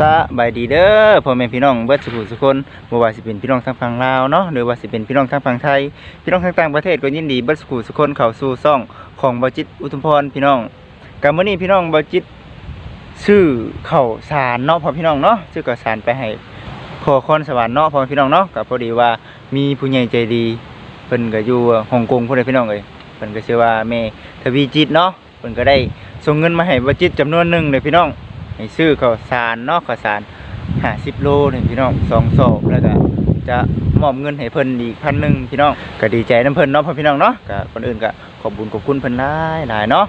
สบายดีเด้อพ่อแม่พี่น้องเบิดสุขสุคนบ่ว่าสิเป็นพี่น้องทางฝั่งลาวเนาะหรือว่าสิเป็นพี่น้องทางฝั่งไทย พี่น้องทางต่างประเทศก็ยินดีเบิดสุขสุคนเข้าสู่ซ่องของบ่จิตอุทุมพรพี่น้องกมื้อนี้พี่น้องบ่จิตซื้อข้าวสารเนาะพ่อพี่น้องเนาะซื้อข้าวสารไปให้ขอคอนสวรรค์เนาะพ่อพี่น้องเนาะก็พอดีว่ามีผู้ใหญ่ใจดีเพิ่นก็อยู่ฮ่องกงพุ่นเด้พี่น้องเอ้ยเพิ่นก็ชื่อว่าแม่ทวีจิตเนาะเพิ่นก็ได้ส่งเงินมาให้บ่จิตจำนวนหนึงเด้พี่น้อง ให้ซื้อข้าวสารเนาะข้าวสารห้าสิบโลนี่พี่น้องสองศอกแล้วก็จะมอบเงินให้เพิ่นอีกพันหนึ่งพี่น้องก็ดีใจน้ำเพิ่นเนาะพ่อพี่น้องเนาะก็คนอื่นก็ขอบบุญขอบคุณเพิ่นหลายหลายเนาะ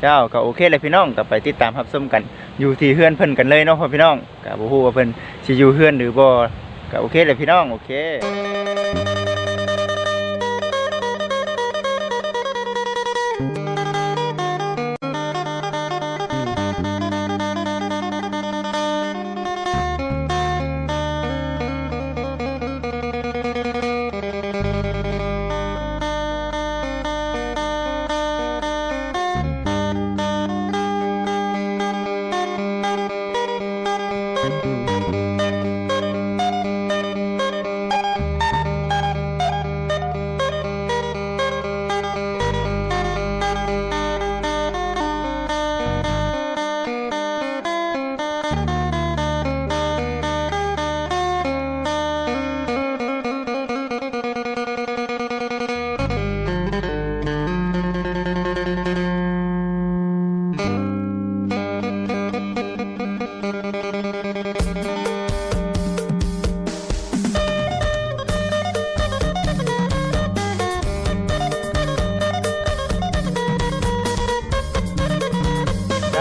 เจ้าก็โอเคเลยพี่น้องก็ไปติดตามรับชมกันอยู่ที่เฮือนเพิ่นกันเลยเนาะพ่อพี่น้องก็บ่ฮู้ว่าเพิ่นสิอยู่เฮือนหรือบ่ก็โอเคเลยพี่น้องโอเค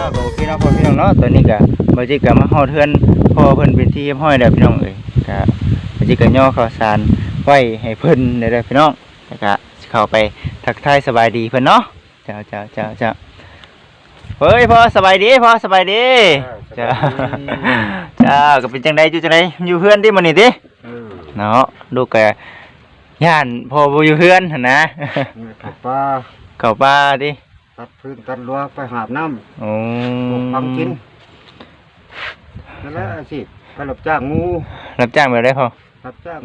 เจ้าก็โอเคเนาะพ่อพี่น้องเนาะตอนนี้ก็บ่จิก็มาฮอดเฮือนพ่อเพิ่นเป็นที่เรียบร้อยแล้วพี่น้องเอ้ยก็บ่จิก็ย่อข้าวสารไว้ให้เพิ่นได้เด้อพี่น้องแล้วก็สิเข้าไปทักทายสบายดีเพิ่นเนาะเจ้าเจ้าเจ้าเจ้าเฮ้ยพ่อสบายดีพ่อสบายดีเจ้าเจ้าก็เป็นจังไดอยู่จังไดอยู่เฮือนติมื้อนี้ติเออเนาะลูกก็ย่านพ่อบ่อยู่เฮือนหั่นนะนี่ขับปลาเข้าป่าติ ตัดพื้นตัดรั้วไปหาบน้โอ้ำปลูกพังกินนั่นแหละอาชีพไปรับจ้างงูรับจ้างแบบได้พอรับจ้าง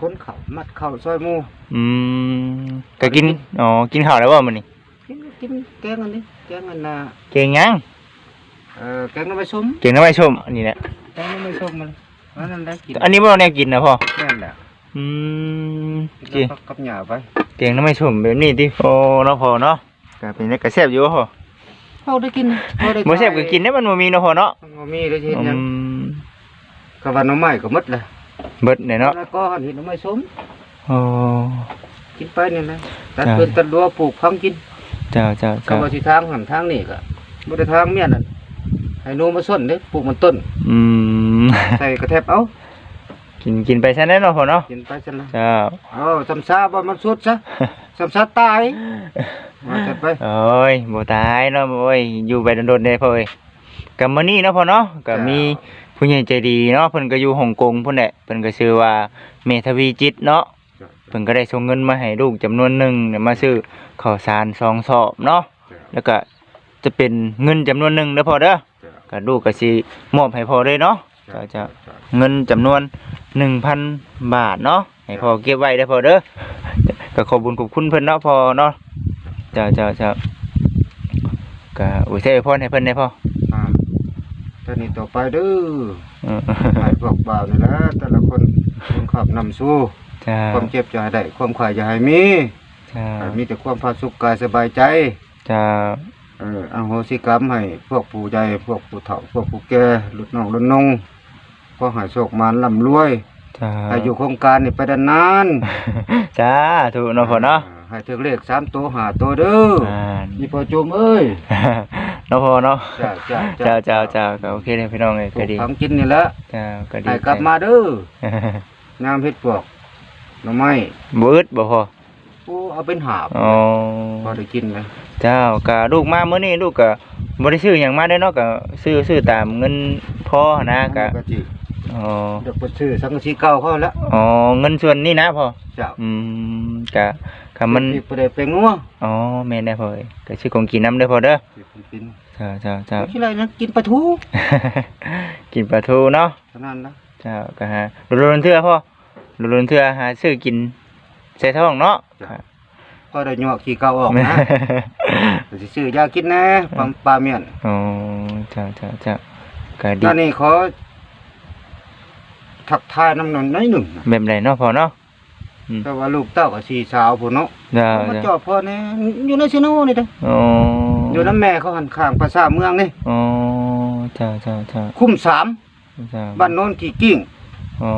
ค้นเขามัดเข่าซอยหมูอืมก็กินอ๋อกินข้าวแล้วบ่มื้อนี้กินกินแกงอันนี้แกงอันน่ะเก่งยังเออแกงน้ำมันส้มเก่งน้ำไม่ชมอันนี้แหละแกงน้ำมันส้มมันอันนั้นได้กินอันนี้บ่แนวกินนะพ่อนั่นแหละอืมกิกินนกับกับหญ้าไปเก่งน้ำไม่ชมแบบนี้ติโอ้เนาะพ่อเนาะ ก็เป็นจังก็แซ่บอยู่พ่อเขาได้กินเขาได้บ่แซ่บก็กินได้มันบ่มีเนาะพ่อเนาะบ่มีได้เห็นอืหยังมกับวันน้ำไม้ก็หมดเลยเบิดเนี่ยเนาะแล้วก็หันเห็นน้ำไม้ส้มโอ้กินไปนี่นะตัดพื้นตัดรั้วปลูกพังกินเจ้าเจ้าก็เจ้ามาสิทางหันทางนี่ก็บ่ได้ทางเมียนั่นให้หนูมาส้นเด้ปลูกมันต้นอืมใส่กระแทบเอากินกินไปซะแน่เนาะพ่อเนาะกินไปซั่นละเจ้าเอาสำซาบ่มันสุดซะสำซาตาย มาจัดไปโอ้ยบ่ตายเนาะโอ้ยอยู่ไปโดนๆเด้พ่อเอ้ยก็มื้อนี้เนาะพ่อเนาะก็มีผู้ใหญ่ใจดีเนาะเพิ่นก็อยู่ฮ่องกงพุ่นแหละเพิ่นก็ชื่อว่าเมทวีจิตเนาะเพิ่นก็ได้ส่งเงินมาให้ลูกจำนวนหนึ่งเนี่ยมาซื้อข้าวสารสองสอบเนาะแล้วก็จะเป็นเงินจำนวนหนึ่งเด้อพ่อเด้อก็ลูกก็สิมอบให้พ่อเลยเนาะก็จะเงินจำนวน1,000บาทเนาะให้พ่อเก็บไว้เด้อพ่อเด้อก็ขอบคุญขอบคุณเพิ่นเนาะพ่อเนาะ จ้าจ้าจ้าก็อุทิศพรให้เพิ่นได้พ่ออ่าตอนนี้ต่อไปเด้อเออให้พวกบ่าวนี่แหละแต่ละคนคนขับนำสู้จ้าความเจ็บจะให้ได้ ความขายจะให้มีจ้าให้มีแต่ความผาสุขกายสบายใจจ้าเอออโหสิกรรมให้พวกผู้ใหญ่พวกผู้เฒ่า พวกผู้แก่ลุดน้องลุดนงก็ให้โชคมานร่ำรวยจ้าให้อยู่โครงการนี่ไปดานนาน จ้าถูกเนาะพ่อเนาะ ให้ถึงเลขสามตัวหาตัวเด้ออ่า นี่พอจุมเอ้ยเนาะพ่อเนาะจ้าจ้าจ้าจ้าจ้าก็โอเคเลยพี่น้องเลยถูก็กดีทำกินนี่แหละจ้าก็ดีให้กลับมาเด้องามเฮ็ดพวกหน่อไม้บ่อึดบ่พ่อโอ้เอาเป็นหาบอ๋อพอได้กินเลยเจ้าก็ลูกมามื้อนี้ลูกก็บ่ได้ซื้อหยังมาได้อเนาะก็ซื้อซื้อตามเงินพ่อนะก็อันนี้จิ อ๋อเดี๋ยวไปซื้อสังกะสีเก่าเขาแล้วอ๋อเงินส่วนนี้นะพ่อเจ้าอืมก็ก็มันที่บ่ได้ไปงัวอ๋อแม่นได้พ่อเอ้ยก็ซื้อของกินน้ำเด้อพ่อเด้อที่ผมกินจ้าจ้าจ้ากินอะไรนะกินปลาทูกกินปลาทูเนาะเท่านั้นนะเจ้าก็หาโดนๆเทื่อพ่อโดนๆเทื่อหาซื้อกินใส่ท้องเนาะพอได้หยวกขี้เก่าออกนะก็สิซื้อยากินแน่ปลาปลาเมียนอ๋อเจ้าเจ้าเจ้าก็ดีตอนนี้ขอ ทักทายน้ำหนนน้อยหนึ่งนะแบบไหนเนาะพ่อเนาะแต่ว่าลูกเต้ากับสีสาวพุ่นเนาะเจ้ามาจเจ้าอบพ่อเนี่ยอยู่ในซิโนนี่เด้ออ๋ออยู่น้ำแม่เขาหันข้างภาษาเมืองนี่อ๋อเจ้าเจ้าเจ้าคุ้มสามเจ้าบ้านโน้นกี่กิ้งอ๋อ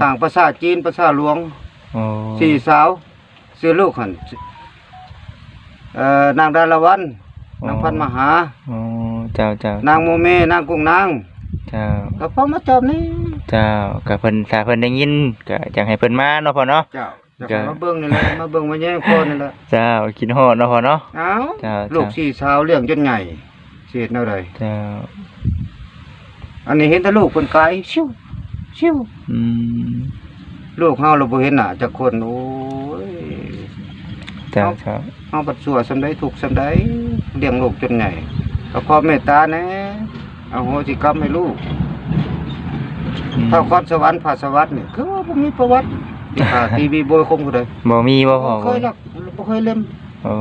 ทางภาษาจีนภาษาหลวงอ๋อสี่สาวซื้อลูกหันเอ่อนางดาราวันนางพันมหาอ๋อเจ้าเจ้านางโมเมนางกุ้งนาง เจ้าก็พ่อมาจอบนี่เจ้าก็เพิ่นถ้าเพิ่นได้ยินก็อยากให้เพิ่นมาเนาะพ่อเนาะเจ้าจะมาเบิ่งนี่แหละมาเบิ่งมาแย่งพ่อนี่แหละเจ้ากินฮอดเนาะพ่อเนาะเอ้าเจ้าลูกสี่สาวเลี้ยงจนใหญ่เสียดแนวใดเจ้าอันนี้เห็นแต่ลูกคนไกลชิวชิวอืมลูกเฮาเราบ่เห็นหน้าจักคนโอ้ยเจ้าเจ้าเฮาบัดสัวสำใดทุกข์สำใดเลี้ยงลูกจนใหญ่ก็ขอเมตตาแห น่อโหสิกรรมให้ลูกอืมถ้าคอนสวรรค์ภาสวัสดิ์นี่คือว่าบ่มีประวัติที่หาทีวีโบยคมก็ได้บ่มีบ่พ่อบ่เคยรักบ่เคยเล่มโอ้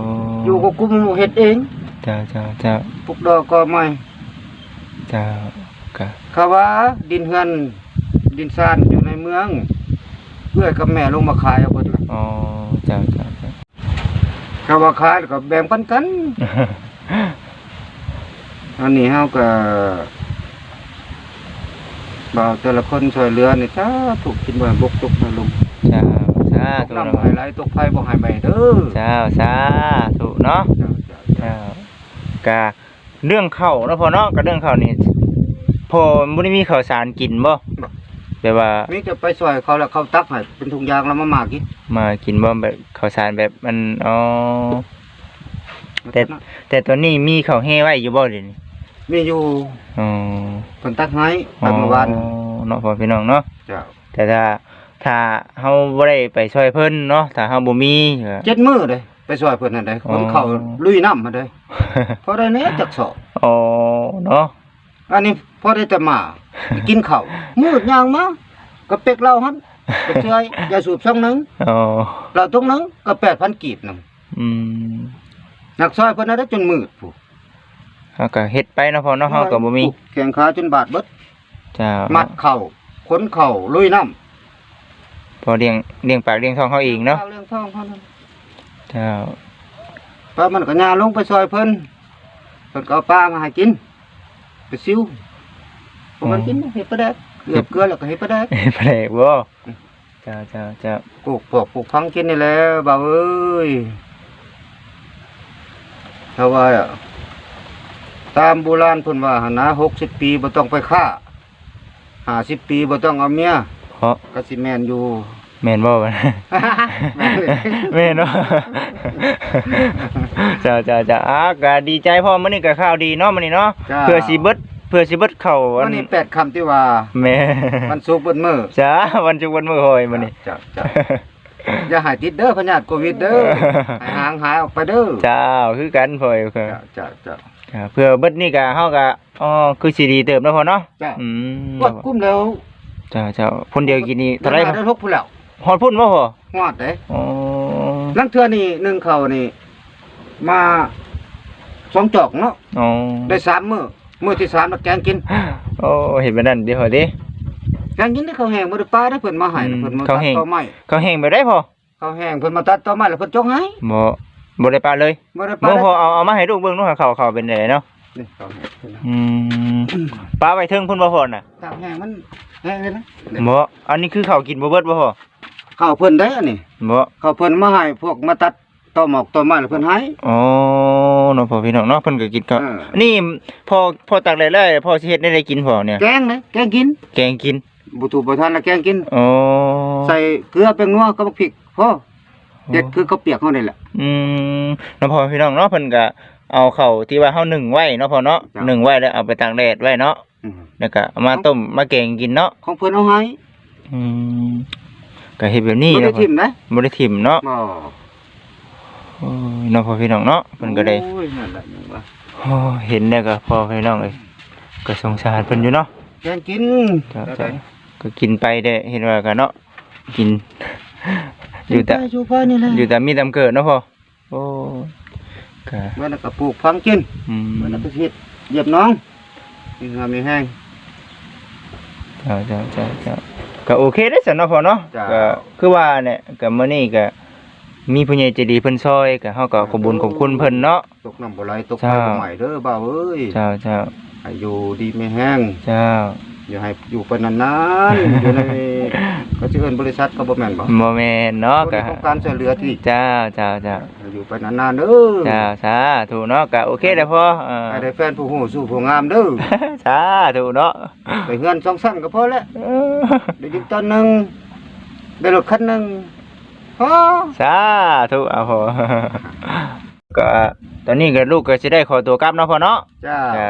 อยู่กับกุมเฮ็ดเองเจ้าเจ้าเจ้าปลูกดอกก็ไม่เจ้าก็เขาว่า ดินเฮือน ดินซ่านอยู่ในเมือง เพื่อกับแม่ลงมาขายเอาเบิดล่ะอ๋อเจ้าเจ้าเจ้าเขาว่าขายแล้วก็แบ่งปันกัน อันนี้เฮาก็บ่าวแต่ละคนช่วยเหลือนี่ถ้าถูกกินบ่ให้บกตกนลงเจ้าสาตกธุน้ำเนาะบ่ให้ไหลตกไฟบ่ให้ใบเด้อเจ้าสาธุเนาะจ้ะจ้ะจ้ะเจ้ากะเรื่องข้าวเนาะพ่อเนาะก็เรื่องข้าวนี่พ่อบ่ได้มีข้าวสารกินบ่แบบว่ามีจะไปช่วยเขาแล้วเขาตักให้เป็นถุงยางแล้วมาหมากกินมากินบ่แบบข้าวสารแบบมันอ๋อแต่แต่ตอนนี้มีข้าวแห้ไว้อยู่บ่เดี๋ยวนี้ มีอยู่อ๋อเพิ่นตักให้ตักเมื่อวานอ๋อเนาะพ่อพี่น้องเนาะจ้ะแต่ถ้าถ้าเฮาบ่ได้ไปช่วยเพิ่นเนาะถ้าเฮาบ่มีก็เจ็ดมื้อเด้ไปช่วยเพิ่นนั่นเด้คนเขาอ๋อลุยน้ำมาเด้พอได้แหน่จักสอบอ๋อเนาะอันนี้พอได้แต่มากินข้าวมืดยางมาก็เป็กเหล้าหั่นก็ช่วยยาสูบช่องหนึงอ๋อเหล้าตรงหนึงก็8,000กีบหนึงอืมนักซอยเพิ่นน่ะได้จนมืดผู้ เฮาก็เฮ็ดไปเนาะพ่อเนาะเฮาก็บ่มีแข้งขาจนบาดเบิดจ้ามัดเข่าขนเข่าลุยน้ำพอเลี้ยงเลี้ยงปากเลี้ยงท้องเฮาเองเนาะเรื่องท้องเขานั่นจ้าป้ามันก็ย่าลงไปซอยเพิ่นเพิ่นก็เอาปลามาให้กินไปซิวพวกมันกินเห็ดปลาแดกเกลือเกลือแล้วก็เห็ดปลาแดกแปลกบ่จ้าจ้าจ้าปลูกพวกปลูกพังกินนี่แหละบ่าวเอ้ยถ้าว่าอะ ตามโบราณเพิ่นว่าหั่นนะ60ปีบ่ต้องไปฆ่า50ปีบ่ต้องเอาเมียเพราะก็สิแม่นอยู่ แม่นบ่บัดแม่นเลยแม่นเนาะจ้าจ้าจ้าอะก็ดีใจพ่อมื้อนี้ก็ข่าวดีเนาะมื้อนี้เนาะจ้า เพื่อสิเบิดเพื่อสิเบิดเข้าวัวันนนี้แปดคำที่ว่าแม่มันสุกร์เบนมือจ้าวันจุกวันมื้อหอยมื้อนี้ จ้ะจ้ะอย่าหายติดเด้อพญาติโควิดเด้อให้ห่างหายออกไปเด้อจ้าคือกันพ่อยคือจ้ะจ้ะจ้ะ จ้าเพื่อเบิดนี่ก็เฮาก็อ๋อคือสิดีเติบเนาะพ่อเนาะจ้ะอืมว่ากุ้มแล้วจ้าจ้าคนเดียวกินนี่เท่าไหร่ครับได้ทุกผู้แล้วฮอดพุ่นบ่พ่อฮอดเด้อ๋อลังเทื่อนี่หนึ่งเขานี่ มาสองจอกเนาะอ๋อได้สามมื้อมื้อที่สามแล้วแกงกินโอ้เห็นแบบนั้นเดี๋ยวเดิแกงกินได้ข้าวแห้งบ่ได้ปลาได้เพิ่นมาให้อืมเพิ่นมาข้าตัวดแห้งต่อไม้เขาแห้งไปได้พอข้าวแห้งเพิ่นมาตัดต่อไม้แล้วเพิ่นจกให้บ่ บ่ได้ปลาเลยบ่ได้ปลาเมื่อได้พอเอาเอามาให้ลูกเบิ่งนู่นเขาเขาเป็นไงเนาะนี่ข้าวแห้งเพิ่นนะอืมปลาไว้เทิงพุ่นบ่พอน่ะข้าวแห้งมันแห้งเลยนะบ่อันนี้คือเขาวกินบ่เบิดบ่พอข้าวเพิ่นได้อันนี้บ่เขาเพิ่นมาให้พวกมาตัดต่อหมอกต่อไม้แล้วเพิ่นให้ อ๋อเนาะพ่อพี่น้องเนาะเพิ่นก็กินก็เออนี่พอพอตักได้เลยพอสิเฮ็ดได้ได้กินพอเนี่ย แกงนะแกงกินแกงกินบุถูกบ่ทันแล้วแกงกิน อ๋อใส่เกลือแป้งนัวกับบักพริกพอ เด็ดคือข้าวเปียกเฮานี่แหละอืมเนาะพ่อพี่น้องเนาะเพิ่นก็เอาเข้าวที่ว่าเฮานึ่งไว้เนาะพ่อเนาะจ้ะนึ่งไว้แล้วเอาไปตากแดดไว้เนาะอืมแล้วก็เอามาต้มมาแกงกินเนาะของเพิ่นเอาให้อืมก็เฮ็ดแบบนี้บ่ได้เนาะทิ่มนะบ่ได้ถิ่มเนาะบ่โอ้ยน้องพ่อพี่น้องเนาะเพิ่นก็ได้ โอ้ยนั่นแหละยังว่าโอ้ยเห็นแล้วก็พ่อพี่น้องเอ้ยก็สงสารเพิ่นอยู่เนาะแกงกินเจ้าเจ้าก็กินไปได้เห็นว่ากันเนาะกิน อยู่แต่อยู่ไปนี่แหละอยู่แต่มีตำเกิดเนาะพ่อโอ้ก็เมื่อนั้นก็ปลูกพังกินอืมเมื่อนั้นก็เฮ็ดเหยียบน้องมีงามมีแห้งเจ้าเจ้าเจ้าเจ้าก็โอเคได้อสันเนาะพ่อเนาะจ้าก็คือว่าเนี่ยก็มื้อนี้ก็มีผู้ใหญ่ใจดีเพิ่นซอยก็เฮาก็ขอบคุญขอบคุณเพิ่นเนาะตกน้ำบ่ไหลตกไฟจ้าบ่ไหม้เด้อบ่าวเอ้ยเจ้าเจ้าให้อยู่ดีไม่แห้งเจ้า อย่าให้อยู่ไปนานๆอยู่ในก็สิเอิ้นบริษัทก็บ่แม่นบ่บ่แม่นเนาะก็ก็ต้องการช่วยเหลือที่เจ้าเจ้าเจ้าอยู่ไปนานๆเด้อเจ้าสาธุเนาะก็โอเคแล้วพ่อเออให้ได้แฟนผู้ฮู้สู้ผู้งามเด้อสาธุเนาะไปเฮือนสองชั้นก็พอแล้วเออได้ดินตอนหนึงได้รถคันหนึงพอสาธุเอาพ่อก็ตอนนี้ก็ลูกก็สิได้ขอตัวกลับเนาะพ่อเนาะจ้าก็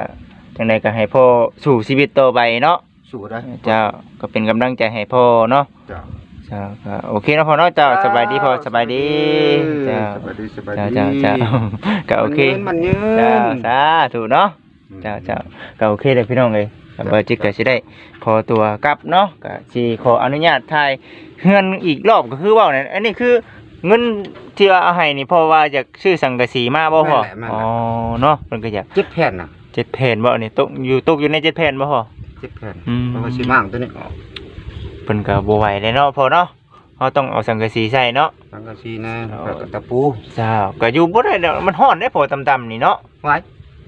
จังไดก็ให้พ่อสู่ชีวิตต่อไปเนาะ สู้ได้เจ้าก็เป็นกำลังใจให้พ่อเนาะจ้าเจ้าก็โอเคเนาะพ่อเนาะเจ้าสบายดีพ่อสบายดีเจ้าสบายดีสบายเจ้าดีเจ้าเจ้าก็โอเคมันยืนเจ้ามันยืนสาธุเนาะเจ้าเจ้าก็โอเคเลยพี่น้องเลยก็เบอร์จิกก็สิได้ขอตัวกลับเนาะก็สิขออนุญาตถ่ายเงินอีกรอบก็คือว่าเนี่ยอันนี้คือเงินที่เอาให้นี่เพราะว่าอยากซื้อสังกะสีมาบ่พอแม่นแหละแม่นแหละอ๋อเนาะเพิ่นก็อยากเจ็ดแผ่นน่ะเจ็ดแผ่นบ่นี่ตกอยู่ตกอยู่ในเจ็ดแผ่นบ่พอ เจ็ดแผ่นอืม เพราะว่าสิมั่งตัวนี้ออกเพิ่นก็บ่ไหวเลยเนาะพอเนาะเฮาต้องเอาสังกะสีใส่เนาะ สังกะสีนะเอา แล้วก็ตะปูเจ้าก็อยู่บ่ได้ดอกมันฮ้อนได้พอต่ำๆนี่เนาะ ไว้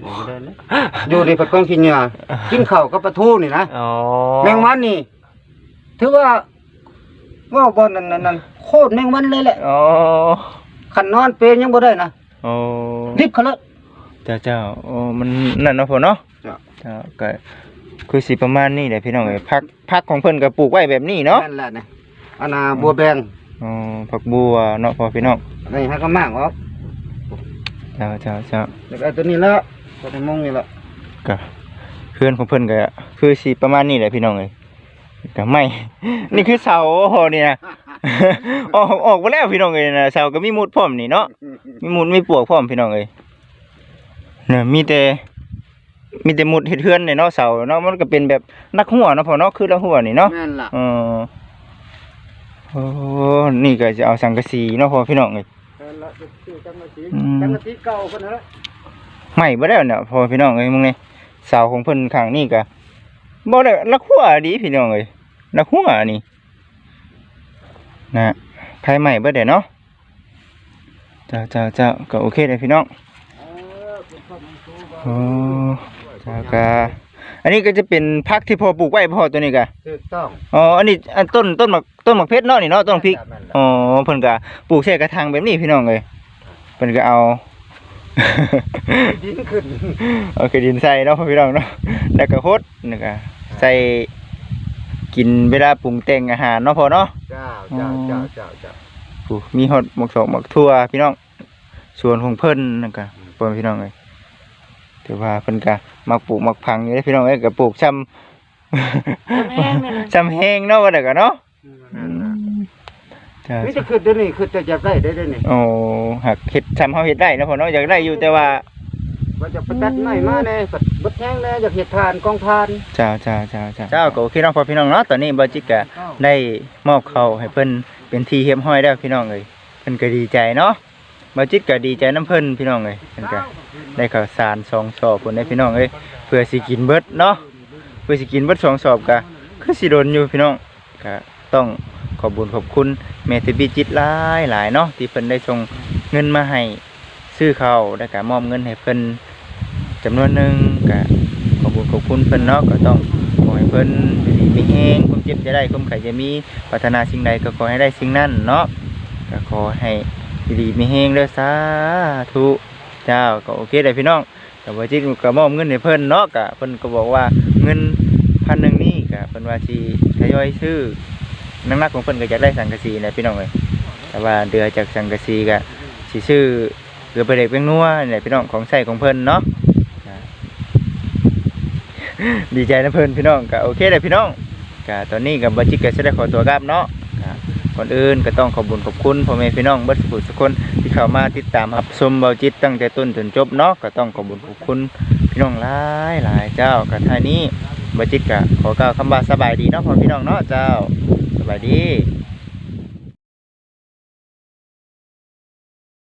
อยู่บ่ได้นะอยู่ในผัดกองกินเหยื่อกินข้าวกับปลาทูนี่นะอ๋อแมงวันนี่ ถือว่าว่าบนนั่นนั่นนั่นโคตรแมงวันเลยแหละอ๋อขันนอนเปรย์ยังบ่ได้นะอ๋อรีบเขาเลย เจ้าเจ้าโอ้มันนั่นเนาะพ่อเนาะจ้ะ เจ้าก็ คือสิประมาณนี้แหละพี่น้องเอ้ยพักพักของเพิ่นก็ปลูกไว้แบบนี้เนาะนั่นแหละนะอันน่ะบัวแบงอ๋อผักบัวเนาะพ่อพี่น้องนี่ฮะก็มากออกเจ้าเจ้าเจ้าแล้วก็เอาตัวนี้ละตัวนี้มงนี่ละก็เพื่อนของเพิ่นก็คือสิประมาณนี้แหละพี่น้องเอ้ยก็ไม่ นี่คือเสาโอ้เนี่ย ออกออกมาแล้วพี่น้องเอ้ยนะเสาก็มีมุดพร้อมนี่เนาะมีมุดมีปลวกพร้อมพี่น้องเอ้ยเนี่ยมีแต่ มีแต่มุดเฮ็ดเฮือนเนี่ยเนาะเสาเนาะมันก็เป็นแบบนักหัวเนาะพ่อเนาะคือนักหัวนี่เนาะแม่นล่ะเออโอ้นี่ก็จะเอาสังกะสีเนาะพ่อพี่น้องเอ้ยแม่นละชื่อจังกะสีอืมจังกะสีเก่าคนนั้นละไม่บ่ได้เนี่ยพ่อพี่น้องเอ้ยมึงนี่เสาของเพิ่นข้างนี่ก็บ่ได้นักหัวดีพี่น้องเอ้ยนักหัวนี่นะภายใหม่เบิดเด้เนาะเจ้าเจ้าเจ้าก็โอเคเลยพี่น้องเอ อเป็นข้าวมันสูงโอ้เจ้าก็อันนี้ก็จะเป็นผักที่พ่อปลูกไว้พ่อตัวนี้ก็ถูกต้องอ๋อ อันนี้อันต้นต้นหมักต้นหมักเพชรเนาะนี่เนาะต้นพริกแม่นล่ะอ๋อเพิ่นก็ปลูกใส่กระถางแบบนี้พี่น้องเลยเพิ่นก็เอา ดินขึ้นเอาคือดินใส่เนาะพี่น้องเนาะแล้วก็ฮดนี่ก็ใส่กินเวลาปรุงแต่งอาหารเนาะพ่อเนาะ เจ้าเจ้าเจ้าเจ้าเจ้าผู้มีฮดหมกสองหมกทั่วพี่น้องส่วนของเพิ่นนั่นก็เพิ่นพี่น้องเอ้ยถือว่าเพิ่นก็ มักปลูกมักพังอยู่เด้อพี่น้องเอ้ยก็ปลูกซ้ำ ซ้ำแห้งเนาะว่าแต่ก็เนาะอืมจ้ะนี่จะขึ้นเดี๋ยวนี้ขึ้นแต่จะได้ได้เดี๋ยวนี้โอ้หักเฮ็ดซ้ำเฮาเฮ็ดได้เนาะพ่อเนาะอยากได้อยู่แต่ว่าว่าจะไปตัดไม้มาแน่ปัดบดแห้งแน่อยากเห็ดทานกองทานเจ้าเจ้าเจ้าเจ้าเจ้าก็โอเคเนาะพ่อพี่น้องเนาะตอนนี้บ่จิกก็ได้มอบเข้าวให้เพิ่นเป็นที่เรียบร้อยแล้วพี่น้องเอ้ยเพิ่นก็ดีใจเนาะบ่จิกก็ดีใจนํเพิ่นพี่น้องเอ้ยเพิ่นก็ ได้ข้าวสารสองสอบพุ่นได้พี่น้องเอ้ยเพื่อสิกินเบิดเนาะเพื่อสิกินเบิดสองสอบก็คือสิโดนอยู่พี่น้องก็ต้องขอบคุญขอบคุณแม่ติบิจิตหลายหลายเนาะที่เพิ่นได้ส่งเงินมาให้ซื้อข้าวแล้ก็มอบเงินให้เพิ่นจำนวนหนึ่งก็ขอบคุญขอบคุณเพิ่นเนาะก็ต้องขอให้เพิ่นดีมีแฮงความเจ็บจะได้ความไข่จะมีปรารถนาสิ่งใดก็ขอให้ได้สิ่งนั้นเนาะก็ขอให้ดีมีแฮงเด้อสาธุ เจ้าก็โอเคได้พี่น้องแต่ว่าจิตก็มอบเงินให้เพิ่นเนาะก็เพิ่นก็บอกว่าเงินพันหนึ่งนี่ก็เพิ่นว่าสิทยอยซื้อน้ำหนักของเพิ่นก็อยากได้สังกะสีนะพี่น้องเอ้ยแต่ว่าเดือจากสังกะสีก็สิซื้อเกลือไปเด็กเพียงนัวเนี่แหละพี่น้องของใส่ของเพิ่นเนาะดีใจนะเพื่นพี่น้องก็โอเคเลยพี่น้องก็ตอนนี้กับบัจิกก็จะได้ขอตัวกลับเนาะก่อนอื่นก็ต้องขอบุญขอบคุณพ่อแม่พี่น้องเบัดสุขทุกคน เข้ามาติดตามรับชมเบาจิตตั้งแต่ต้นจนจบเนาะก็ต้องขอบคุญขอบคุณพี่น้องหลายหลายเจ้ากับท่านี้บาจิตก็ขอกล่าวคำว่าสบายดีเนาะพ่อพี่น้องเนาะเจ้าสบายดี